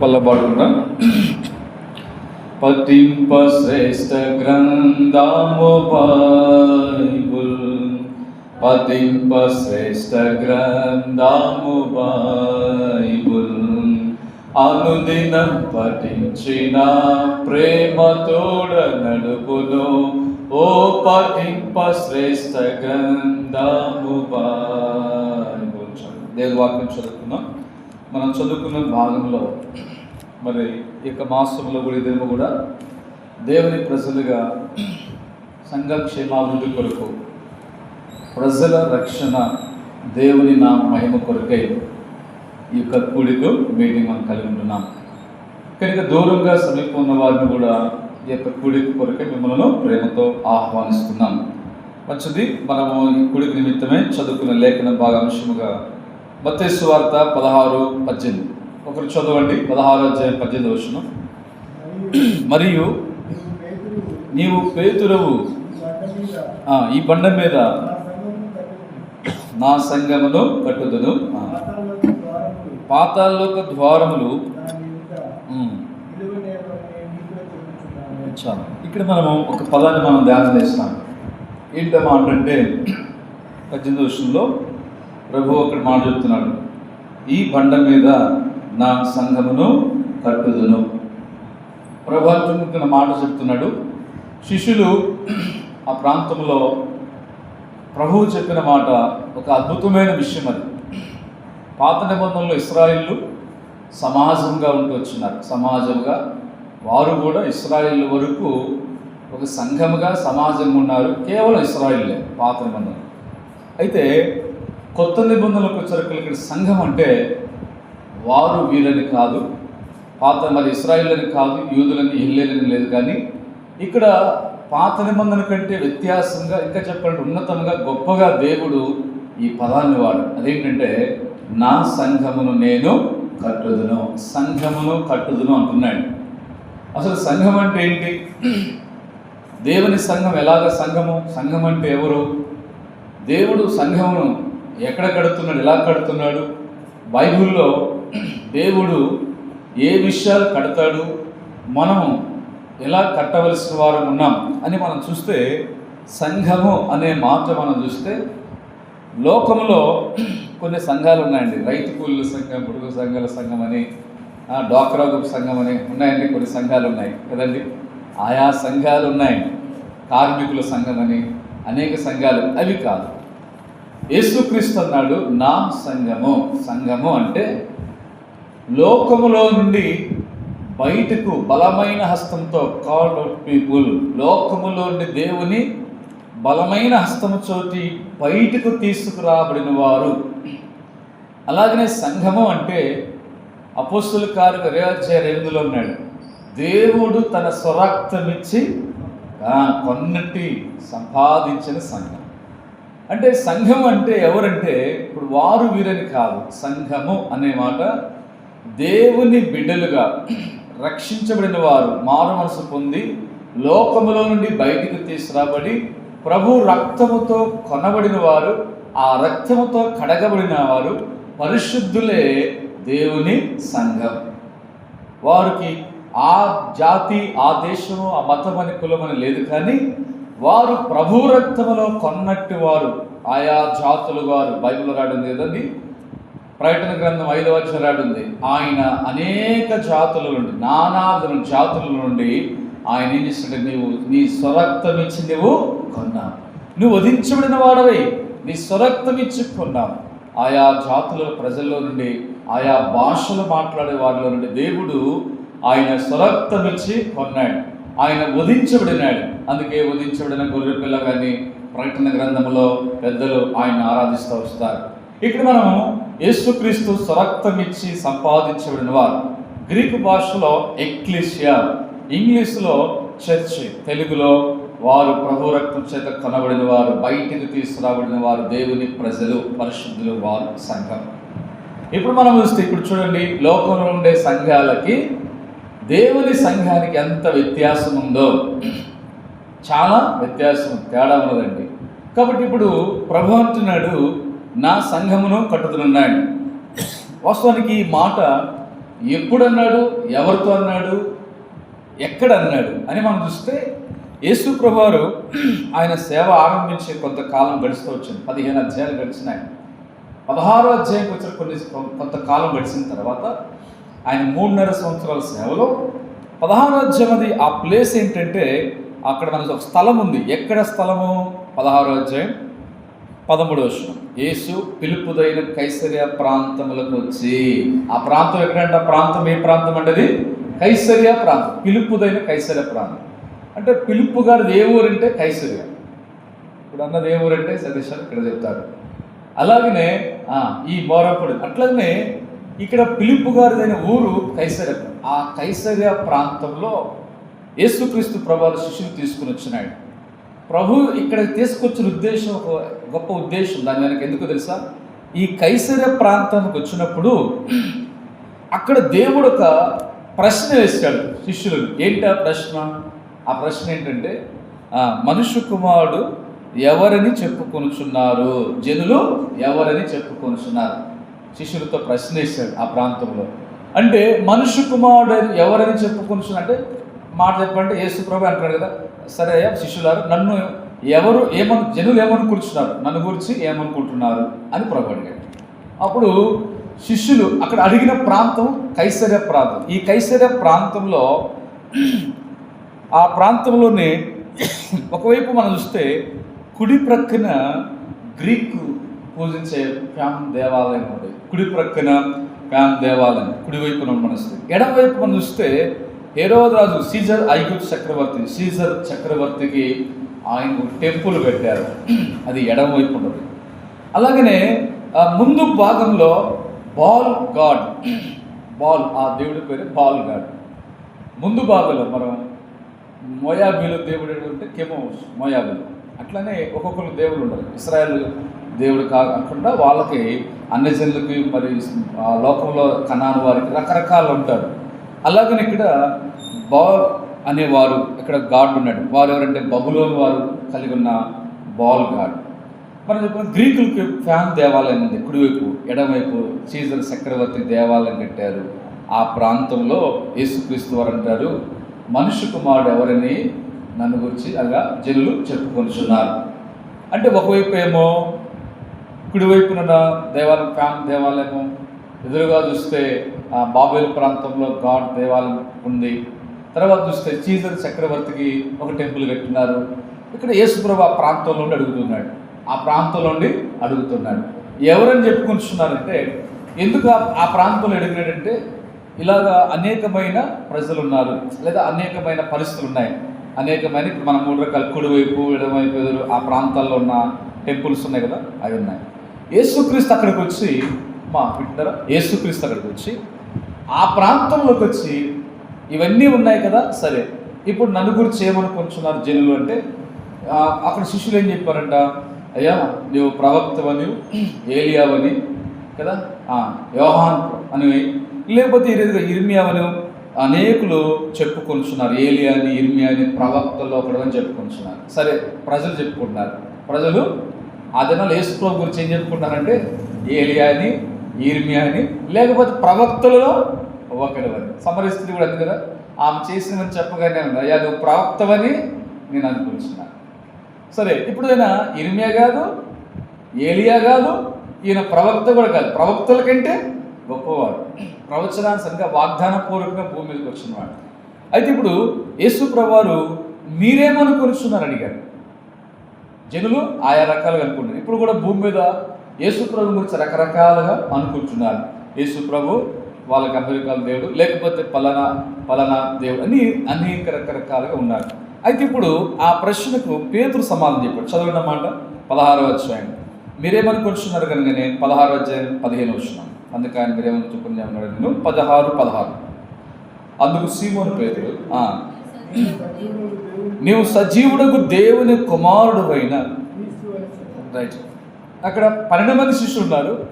పల్లబాటున పతింప శ్రేష్ట గ్రంథము పతింప శ్రేష్ట శ్రేష్ఠ అనుదినం పఠించిన ప్రేమతోడ నడుపును. ఓ పఠింప శ్రేష్ట గ్రంథము బైబుల్ దేవుని వాక్యం చదువుకున్నాం మనం చదువుకున్న భాగంలో మరి ఈ యొక్క మాసంలో కూడా ఇదేమో కూడా దేవుని ప్రజలుగా సంఘ క్షేమాభివృద్ధి కొరకు ప్రజల రక్షణ దేవుని నా మహిమ కొరకై ఈ యొక్క కూడితో మీటింగ్ మనం కలిగి ఉంటున్నాం. కనుక దూరంగా సమీపం ఉన్న వారిని కూడా ఈ యొక్క కూడిక కొరకై మిమ్మల్ని ప్రేమతో ఆహ్వానిస్తున్నాం. మంచిది మనము ఈ కూడిక నిమిత్తమే చదువుకున్న లేఖన భాగాంశముగా అంశముగా వార్త పదహారు పద్దెనిమిది. ఒకరు చదవండి. పదహారు అధ్యాయం పద్దెనిమిది వచ్చిన మరియు నీవు పేతురవు. ఈ బండ మీద నా సంగమును కట్టుదను. పాతాల్లోక ద్వారములు. చాలు. ఇక్కడ మనము ఒక పదాన్ని మనం ధ్యానం చేస్తాం. ఏంటమ్మా అంటే పద్దెనిమిది విషయంలో ప్రభు ఒకటి మాట చెప్తున్నాడు. ఈ బండ మీద నా సంఘమును కట్టుదును. ప్రభు మాట చెప్తున్నాడు. శిష్యులు ఆ ప్రాంతంలో ప్రభువు చెప్పిన మాట ఒక అద్భుతమైన విషయం అది. పాత నిబంధనలో ఇస్రాయిల్లు సమాజంగా ఉంటూ వచ్చినారు. సమాజంగా వారు కూడా ఇస్రాయిల్ వరకు ఒక సంఘముగా సమాజంగా ఉన్నారు. కేవలం ఇస్రాయిల్లే పాత నిబంధనలు. అయితే కొత్త నిబంధనలకు వచ్చేసరికి ఇక్కడ సంఘం అంటే వారు వీరని కాదు పాత మరి ఇస్రాయిల్ని కాదు యూదులని హిల్లేలని లేదు కానీ ఇక్కడ పాత నిబంధన కంటే వ్యత్యాసంగా ఇంకా చెప్పాలంటే ఉన్నతంగా గొప్పగా దేవుడు ఈ పదాన్ని వాడు. అదేంటంటే నా సంఘమును నేను కట్టుదును సంఘమును కట్టుదును అంటున్నాడు. అసలు సంఘం అంటే ఏంటి? దేవుని సంఘం ఎలాగ సంఘము? సంఘం అంటే ఎవరు? దేవుడు సంఘమును ఎక్కడ కడుతున్నాడు ఎలా కడుతున్నాడు? బైబిల్లో దేవుడు ఏ విషయాలు కడతాడు మనం ఎలా కట్టవలసిన వారు ఉన్నాం అని మనం చూస్తే సంఘము అనే మాట మనం చూస్తే లోకంలో కొన్ని సంఘాలు ఉన్నాయండి. రైతు కూలీల సంఘం పొడుగు సంఘాల సంఘం అని ఆ, డ్వాక్రా గ్రూప్ సంఘం అని ఉన్నాయండి కొన్ని సంఘాలు ఉన్నాయి. కదండి? ఆయా సంఘాలు ఉన్నాయి కార్మికుల సంఘం అని అనేక సంఘాలు. అవి కాదు. యేసుక్రీస్తు అన్నాడు నా సంఘము సంఘము అంటే లోకములో నుండి బయటకు బలమైన హస్తంతో కాల్డ్ అవుట్ పీపుల్ లోకములో నుండి దేవుని బలమైన హస్తము చోటి బయటకు తీసుకురాబడిన వారు అలాగనే సంఘము అంటే అపోస్తుల కారు రేవచ్చే రెండులో ఉన్నాడు. దేవుడు తన స్వరక్తమిచ్చి ఆ, కొన్నటి సంపాదించిన సంఘం. అంటే సంఘం అంటే ఎవరంటే ఇప్పుడు వారు వీరని కాదు సంఘము అనే మాట దేవుని బిడ్డలుగా రక్షించబడిన వారు మారు మనసు పొంది లోకములో నుండి బయటికి తీసుకురాబడి ప్రభు రక్తముతో కొనబడిన వారు ఆ రక్తముతో కడగబడిన వారు పరిశుద్ధులే దేవుని సంఘం. వారికి ఆ జాతి ఆ దేశము ఆ మతం అని కులం అని లేదు కానీ వారు ప్రభు రక్తములో కొన్నట్టు వారు ఆయా జాతులు వారు బైబిల్ రాడుంది కదండి ప్రకటన గ్రంథం ఐదవ వచ్చిన రాడుంది ఆయన అనేక జాతుల నుండి నానాదుల జాతుల నుండి ఆయన ఏం చేస్తుంటే నీవు నీ స్వరక్తం ఇచ్చి నువ్వు కొన్నావు. నువ్వు వధించబడిన వాడవే. నీ స్వరక్తం ఇచ్చి కొన్నావు. ఆయా జాతుల ప్రజల్లో నుండి ఆయా భాషలు మాట్లాడే వారిలో నుండి దేవుడు ఆయన స్వరక్తం ఇచ్చి కొన్నాడు. ఆయన వధించబడినాడు. అందుకే వధించబడిన గొర్రె పిల్ల కానీ ప్రకటన గ్రంథంలో పెద్దలు ఆయన ఆరాధిస్తూ వస్తారు. ఇక్కడ మనము యేసుక్రీస్తు స్వరక్తమిచ్చి సంపాదించబడిన వారు. గ్రీకు భాషలో ఎక్లిషియా ఇంగ్లీష్లో చర్చ్ తెలుగులో వారు ప్రభు రక్తం చేత కొనబడిన వారు బయటికి తీసుకురాబడిన వారు దేవుని ప్రజలు పరిశుద్ధులు వారు సంఘం. ఇప్పుడు మనం చూస్తే ఇప్పుడు చూడండి లోకంలో ఉండే సంఘాలకి దేవుని సంఘానికి ఎంత వ్యత్యాసం ఉందో చాలా వ్యత్యాసం తేడా ఉన్నదండి. కాబట్టి ఇప్పుడు ప్రభు అంటున్నాడు నా సంఘమును కట్టుతున్నాడు వాస్తవానికి ఈ మాట ఎప్పుడు అన్నాడు ఎవరితో అన్నాడు ఎక్కడ అన్నాడు అని మనం చూస్తే యేసు ప్రభువారు ఆయన సేవ ఆరంభించే కొంతకాలం గడుస్తూ వచ్చింది. పదిహేను అధ్యాయాలు గడిచినాయి. పదహారో అధ్యాయం వచ్చిన కొన్ని కొంతకాలం గడిచిన తర్వాత ఆయన మూడున్నర సంవత్సరాల సేవలో పదహారో అధ్యాయం ఆ ప్లేస్ ఏంటంటే అక్కడ మనకు ఒక స్థలం ఉంది. ఎక్కడ స్థలము? పదహారో అధ్యాయం పదమూడు వర్షం యేసు పిలుపుదైన కైసర్య ప్రాంతములకు వచ్చి ఆ ప్రాంతం ఎక్కడంటే? ఆ ప్రాంతం ఏ ప్రాంతం అంటది అది? కైసర్య ప్రాంతం. పిలుపుదైన కైసర్య ప్రాంతం. అంటే పిలుపు గారు ఏ ఊరంటే కైసర్య. ఇప్పుడు అన్నది ఏ ఊరంటే సతీశ్వర్ ఇక్కడ చెప్తారు. అలాగనే ఈ బోరప్పుడు అట్లనే ఇక్కడ పిలుపు గారిదైన ఊరు కైసర్య ఆ కైసర్య ప్రాంతంలో యేసుక్రీస్తు ప్రభావ శిష్యులు తీసుకుని వచ్చినాడు. ప్రభు ఇక్కడ తీసుకొచ్చిన ఉద్దేశం ఒక గొప్ప ఉద్దేశం. దాని వెనక ఎందుకు తెలుసా? ఈ కైసర్య ప్రాంతానికి వచ్చినప్పుడు అక్కడ దేవుడు ఒక ప్రశ్న వేశాడు శిష్యులు ఏంటి ఆ ప్రశ్న? ఆ ప్రశ్న ఏంటంటే ఆ, మనుష్య కుమారుడు ఎవరని చెప్పుకొనుచున్నారు? జనులు ఎవరని చెప్పుకొనుచున్నారు? శిష్యులతో ప్రశ్న వేశాడు ఆ ప్రాంతంలో. అంటే మనుషు కుమారుడు ఎవరని చెప్పుకొని అంటే మాట చెప్పంటే యేసు ప్రభు అంటాడు కదా సరే అయ్యా శిష్యులారు నన్ను ఎవరు ఏమను జనులు ఏమనుకుంటున్నారు? నన్ను గురించి ఏమనుకుంటున్నారు? అని ప్రభు అడిగాడు. అప్పుడు శిష్యులు అక్కడ అడిగిన ప్రాంతం కైసర్య ప్రాంతం. ఈ కైసర్య ప్రాంతంలో ఆ ప్రాంతంలోనే ఒకవైపు మనం చూస్తే కుడి ప్రక్కన గ్రీకు పూజించే ఫ్యామ్ దేవాలయం ఉంది కుడి ప్రక్కన ఫ్యామ్ దేవాలయం. కుడివైపున మనస్తుంది ఎడమవైపు మనం చూస్తే హేరోదరాజు సీజర్ ఐగుప్తు చక్రవర్తి. సీజర్ చక్రవర్తికి ఆయన టెంపుల్ పెట్టారు అది ఎడమవైపు ఉన్నది. అలాగనే ముందు భాగంలో బాల్ గాడ్. బాల్ ఆ దేవుడి పేరు బాల్ గాడ్. ముందు భాగంలో మనం మోయాబీలు దేవుడు అంటే కెమోస్ మోయాబీలు. అట్లనే ఒక్కొక్కరు దేవుడు ఉండరు ఇస్రాయల్ దేవుడు కాకుండా వాళ్ళకి అన్ని జనులకి మరి ఆ లోకంలో కనాను వారికి రకరకాలు ఉంటారు. అలాగని ఇక్కడ బాల్ అనేవారు ఇక్కడ గాడ్ ఉన్నాడు. వారు ఎవరంటే బబులోని వారు కలిగి ఉన్న బాల్ గాడ్. మనం చెప్పిన గ్రీకులకి ఫ్యాన్ దేవాలయం ఉంది. కుడివైపు ఎడమవైపు సీజర్ చక్రవర్తి దేవాలయం కట్టారు. ఆ ప్రాంతంలో యేసుక్రీస్తు వారు అంటారు మనుషు కుమారుడు ఎవరని నన్ను గురించి అలా జనులు చెప్పుకొనిచున్నారు. అంటే ఒకవైపు ఏమో కుడివైపున దేవాలయం ఫ్యాన్ దేవాలయము ఎదురుగా చూస్తే బాబేలు ప్రాంతంలో గాడ్ దేవాలయం ఉంది. తర్వాత చూస్తే చీజర్ చక్రవర్తికి ఒక టెంపుల్ కట్టినారు. ఇక్కడ యేసుప్రభు ఆ ప్రాంతంలో నుండి అడుగుతున్నాడు. ఆ ప్రాంతంలో నుండి అడుగుతున్నాడు. ఎవరని చెప్పుకుంటున్నారంటే ఎందుకు ఆ- ప్రాంతంలో అడిగినాడంటే ఇలాగా అనేకమైన ప్రజలు ఉన్నారు లేదా అనేకమైన పరిస్థితులు ఉన్నాయి అనేకమైన ఇప్పుడు మనం మూడు రకాల కుడివైపు ఎడమవైపు ఎదురు ఆ ప్రాంతాల్లో ఉన్న టెంపుల్స్ ఉన్నాయి కదా అవి ఉన్నాయి. యేసుక్రీస్తు అక్కడికి వచ్చి మా వింటారా యేసుక్రీస్తు అక్కడికి వచ్చి ఆ ప్రాంతంలోకి వచ్చి ఇవన్నీ ఉన్నాయి కదా సరే. ఇప్పుడు నన్ను గురించి ఏమనుకుంటున్నారు జనులు అంటే అక్కడ శిష్యులు ఏం చెప్పారంట? అయ్యా నువ్వు ప్రవక్తవని ఏలియావని కదా? యోహాన్ అని. లేకపోతే ఈ రీతిగా ఇర్మియావని అనేకులు చెప్పుకొంచున్నారు ఏలియా అని ఇర్మియా అని ప్రవక్తలు అక్కడ అని చెప్పుకొంచున్నారు సరే ప్రజలు చెప్పుకుంటున్నారు. ప్రజలు ఆ దినాలు యేసుప్రభు గురించి ఏం చెప్పుకుంటారంటే ఏలియా అని ఈర్మియా అని లేకపోతే ప్రవక్తలలో ఒకడు అని. సమరస్త్రీ కూడా అంది కదా? ఆమె చేసినవని చెప్పగానే అది అయ్యా నువ్వు ప్రవక్తవని నేను అనుకుంటున్నాను సరే ఇప్పుడు ఆయన ఇర్మియా కాదు ఏలియా కాదు ఈయన ప్రవక్త కూడా కాదు. ప్రవక్తల కంటే గొప్పవాడు. ప్రవచనాన్ని సరిగ్గా వాగ్దానపూర్వకంగా భూమి మీదకి వచ్చినవాడు. అయితే ఇప్పుడు యేసు ప్రభువారు మీరేమనుకొనిస్తున్నారు అడిగారు? జనులు ఆయా రకాలుగా అనుకుంటున్నారు. ఇప్పుడు కూడా భూమి మీద యేసుప్రభు గురించి రకరకాలుగా అనుకుంటున్నారు. యేసుప్రభు వాళ్ళకి అమెరికాల దేవుడు లేకపోతే పలానా పలానా దేవుడు అని అనేక రకరకాలుగా ఉన్నారు. అయితే ఇప్పుడు ఆ ప్రశ్నకు పేతురు సమాధానం చెప్పాడు. చదవండి మాట పదహారో అధ్యాయం. మీరేమనుకుంటున్నారు కనుక నేను పదహారో అధ్యాయం పదిహేను వచ్చినాను అందుకని మీరేమని మీరేమనుకుంటున్నాను నేను పదహారు పదహారు. అందుకు సీమోను పేరు నీవు సజీవుడకు దేవుని కుమారుడు అయిన రైట్ అక్కడ పన్నెండు మంది శిష్యులు ఉన్నారు.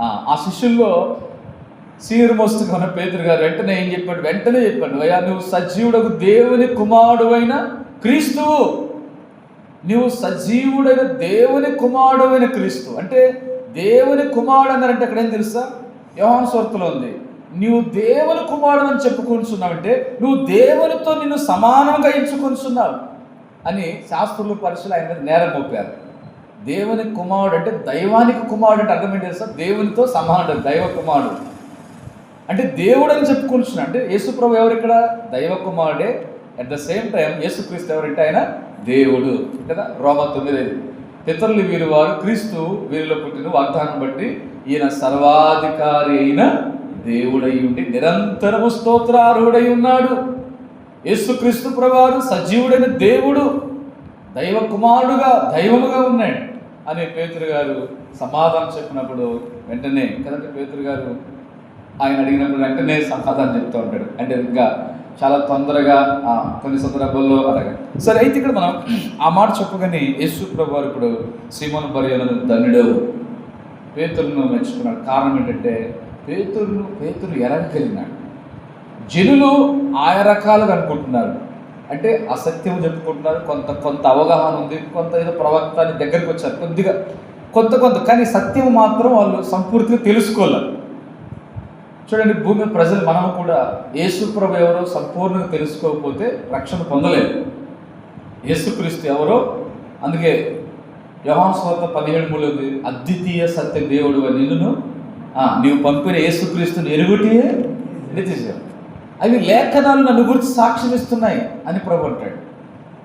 ఆ, శిష్యుల్లో సీనియర్ మోస్ట్ ఉన్న పేదరు గారు వెంటనే ఏం చెప్పాడు? వెంటనే చెప్పాడు. అయ్యా నువ్వు సజీవుడకు దేవుని కుమారుడు అయిన క్రీస్తువు నువ్వు సజీవుడైన దేవుని కుమారుడు అయిన క్రీస్తు. అంటే దేవుని కుమారుడు అన్నారంటే అక్కడ ఏం తెలుసా? యోహాన్ స్వర్తలో ఉంది. నువ్వు దేవుని కుమారుడు అని చెప్పుకుంటున్నావంటే నువ్వు దేవునితో నిన్ను సమానంగా ఎంచుకుంటున్నావు అని శాస్త్రులు పరిశీలన ఆయన మీద నేరం మోపారు. దేవుని కుమారుడు అంటే దైవానికి కుమారుడు అంటే అర్థం ఏంటి సార్ దేవునితో సమానుడు దైవ కుమారుడు. అంటే దేవుడు అని చెప్పుకుంటున్నాడు అంటే యేసుప్రభు ఎవరు ఇక్కడ? దైవ కుమారుడే. అట్ ద సేమ్ టైం యేసుక్రీస్తు ఎవరంటే ఆయన? దేవుడు. కదా? రోమ తొమ్మిది పితరులు వీరు వారు క్రీస్తు వీరిలో పుట్టిన వాగ్దానం బట్టి ఈయన సర్వాధికారి అయిన దేవుడై ఉండి నిరంతరము స్తోత్రార్హుడై ఉన్నాడు. యేసుక్రీస్తు ప్రభువారు సజీవుడైన దేవుడు దైవ కుమారుడుగా దైవముగా ఉన్నాడు అని పేతురు గారు సమాధానం చెప్పినప్పుడు వెంటనే కదండి పేతురు గారు? ఆయన అడిగినప్పుడు వెంటనే సమాధానం చెప్తూ ఉంటాడు. అంటే ఇంకా చాలా తొందరగా కొన్ని సందర్భాల్లో అలాగా. సరే అయితే ఇక్కడ మనం ఆ మాట చెప్పగానే యేసు ప్రభు ఇప్పుడు సీమోను బర్యలను ధనుడు పేతులను మెచ్చుకున్నాడు. కారణం ఏంటంటే పేతురును పేతురు ఎరగలిగినాడు జనులు ఆయా రకాలుగా అనుకుంటున్నారు. అంటే అసత్యం చెప్పుకుంటున్నారు. కొంత కొంత అవగాహన ఉంది. కొంత ఏదో ప్రవక్తాన్ని దగ్గరికి వచ్చారు. కొద్దిగా కొంత కొంత. కానీ సత్యం మాత్రం వాళ్ళు సంపూర్తిగా తెలుసుకోలేరు చూడండి భూమి ప్రజలు మనము కూడా యేసుప్రభు ఎవరో సంపూర్ణంగా తెలుసుకోకపోతే రక్షణ పొందలేదు. యేసుక్రీస్తు ఎవరో? అందుకే యోహాను స్వార్థ పదిహేడు మూడు అద్వితీయ సత్య దేవుడు అని నిన్ను నీవు పంపిన యేసుక్రీస్తుని ఎరుగుటియే నిత్యజీవం అవి లేఖనాలు నన్ను గురించి సాక్ష్యం ఇస్తున్నాయి అని ప్రభు అంటాడు.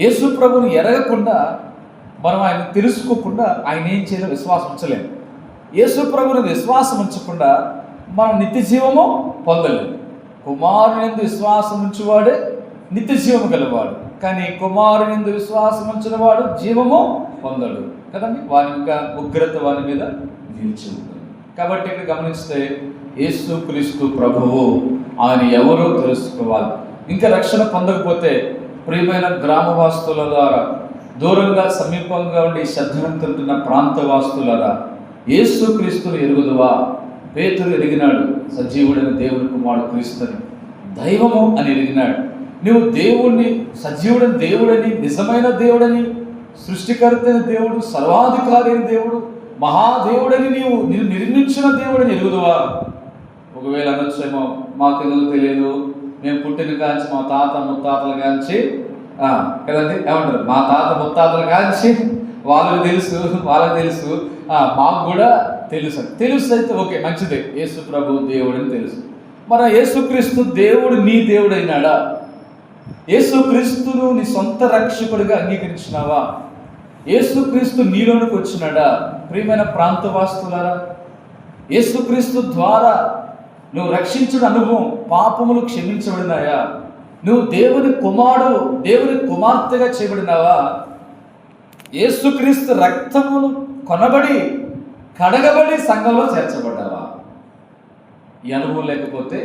యేసు ప్రభుని ఎరగకుండా మనం ఆయన తెలుసుకోకుండా ఆయన ఏం చేయలేం విశ్వాసం ఉంచలేము. యేసు ప్రభుని విశ్వాసం ఉంచకుండా మనం నిత్య జీవము పొందలేము. కుమారుని ఎందు విశ్వాసం ఉంచువాడే నిత్య జీవము గలవాడు. కానీ కుమారుని ఎందు విశ్వాసం ఉంచిన వాడు జీవము పొందడు. కదండి? వాని యొక్క ఉగ్రత వాని మీద నిలిచి ఉంటుంది. కాబట్టి ఇక్కడ గమనిస్తే యేసు క్రీస్తు ప్రభువు ఆయన ఎవరో తెలుసుకోవాలి. ఇంకా రక్షణ పొందకపోతే ప్రియమైన గ్రామవాస్తుల ద్వారా దూరంగా సమీపంగా ఉండి శ్రద్ధవంతున్న ప్రాంతవాస్తులరా యేసు క్రీస్తులు ఎరుగుదువా? పేతులు ఎరిగినాడు సజీవుడైన దేవుని కుమారుడు క్రీస్తుని. దైవము అని ఎరిగినాడు. నువ్వు దేవుణ్ణి సజీవుడని దేవుడని నిజమైన దేవుడని సృష్టికర్తైన దేవుడు సర్వాధికారైన దేవుడు మహాదేవుడని నీవు నేను నిర్మించిన దేవుడని ఎరుగుదువా ఒకవేళ అనొచ్చేమో మాకెందుకు తెలియదు. మేము పుట్టిన కాంచి మా తాత ముత్తాతల కాంచి కదండి? ఏమంటారు? మా తాత ముత్తాతల కాంచి వాళ్ళకి తెలుసు వాళ్ళకి తెలుసు. మాకు కూడా తెలుసు. తెలుసు అయితే ఓకే మంచిదే. యేసు ప్రభు దేవుడని తెలుసు. మన యేసుక్రీస్తు దేవుడు నీ దేవుడైనాడా? యేసుక్రీస్తును నీ సొంత రక్షకుడిగా అంగీకరించినావా? యేసుక్రీస్తు నీలోనికి వచ్చినాడా? ప్రియమైన ప్రాంతవాస్తులారా యేసుక్రీస్తు ద్వారా నువ్వు రక్షించిన అనుభవం పాపములు క్షమించబడినాయా? నువ్వు దేవుని కుమారుడు దేవుని కుమార్తెగా చేయబడినావా? యేసుక్రీస్తు రక్తమును కొనబడి కడగబడి సంఘంలో చేర్చబడ్డావా? ఈ అనుభవం లేకపోతే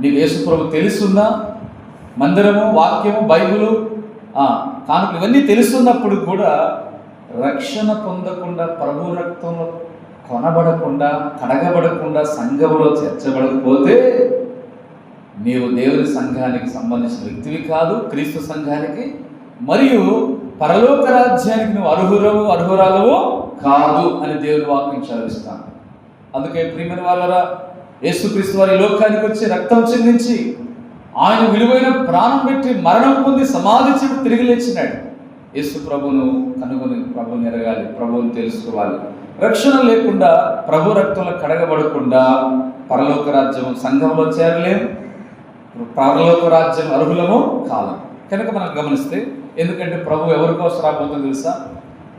నీకు యేసుప్రభు తెలుసుందా? మందిరము వాక్యము బైబులు కానుకలు ఇవన్నీ తెలుస్తున్నప్పుడు కూడా రక్షణ పొందకుండా ప్రభు రక్తంలో కొనబడకుండా కడగబడకుండా సంఘములో చేర్చబడకపోతే నీవు దేవుని సంఘానికి సంబంధించిన వ్యక్తివి కాదు క్రీస్తు సంఘానికి మరియు పరలోక రాజ్యానికి నువ్వు అర్హురవు అర్హురాలవు కాదు అని దేవుని వాక్యం చదివిస్తాను. అందుకే ప్రియమైన వాళ్ళరా యేసుక్రీస్తు వారి లోకానికి వచ్చి రక్తం చెందించి ఆయన విలువైన ప్రాణం పెట్టి మరణం పొంది సమాధి చెప్పి తిరిగి లేచినాడు. యేసు ప్రభును కనుగొని ప్రభుని ఎరగాలి ప్రభువుని తెలుసుకోవాలి. రక్షణ లేకుండా ప్రభు రక్తంలో కడగబడకుండా పరలోక రాజ్యం సంఘంలో చేరలేము పరలోక రాజ్యం అర్హులము కాలం. కనుక మనం గమనిస్తే ఎందుకంటే ప్రభు ఎవరి కోసం రాబోతుందో తెలుసా?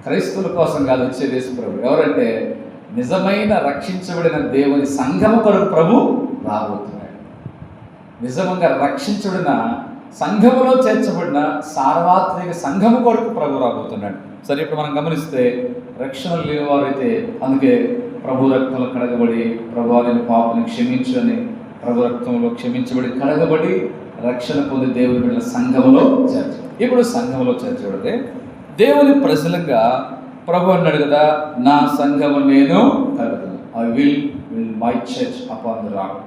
క్రైస్తవుల కోసం కాదు వచ్చేది యేసు ప్రభు. ఎవరంటే నిజమైన రక్షించబడిన దేవుని సంఘము కొరకు ప్రభు రాబోతున్నాడు. నిజంగా రక్షించబడిన సంఘములో చేర్చబడిన సార్వత్రిక సంఘము కొరకు ప్రభు రాబోతున్నాడు. సరే ఇప్పుడు మనం గమనిస్తే రక్షణ లేనివారైతే అందుకే ప్రభు రక్తంలో కడగబడి ప్రభు వారిని పాపని క్షమించని ప్రభు రక్తంలో క్షమించబడి కడగబడి రక్షణ పొంది దేవుని బిడ్డల సంఘములో చేర్చ ఇప్పుడు సంఘములో చేర్చబడితే దేవుని ప్రజలుగా ప్రభు అన్నాడు కదా నా సంఘము నేను కలుగుతాను I will will my church upon the rock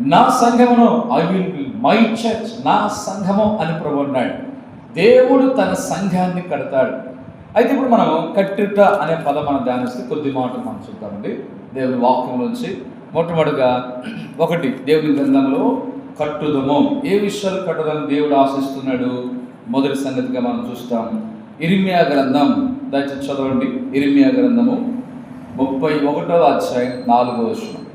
నా సంఘమును ఐ విల్ మై చర్చ్ నా సంఘము అని ప్రభు అన్నాడు. దేవుడు తన సంఘాన్ని కడతాడు. అయితే ఇప్పుడు మనం కట్టిట అనే పదం మనం ధ్యానిస్తే కొద్ది మాటలు మనం చూద్దామండి. దేవుని వాక్యం నుంచి మొట్టమొదటిగా ఒకటి దేవుని గ్రంథంలో కట్టుదము. ఏ విషయాలు కట్టదని దేవుడు ఆశిస్తున్నాడు? మొదటి సంగతిగా మనం చూస్తాం. ఇరిమియా గ్రంథం దయచేసి చదవండి. ఇరిమియా గ్రంథము ముప్పై ఒకటో అధ్యాయం నాలుగో వచనం.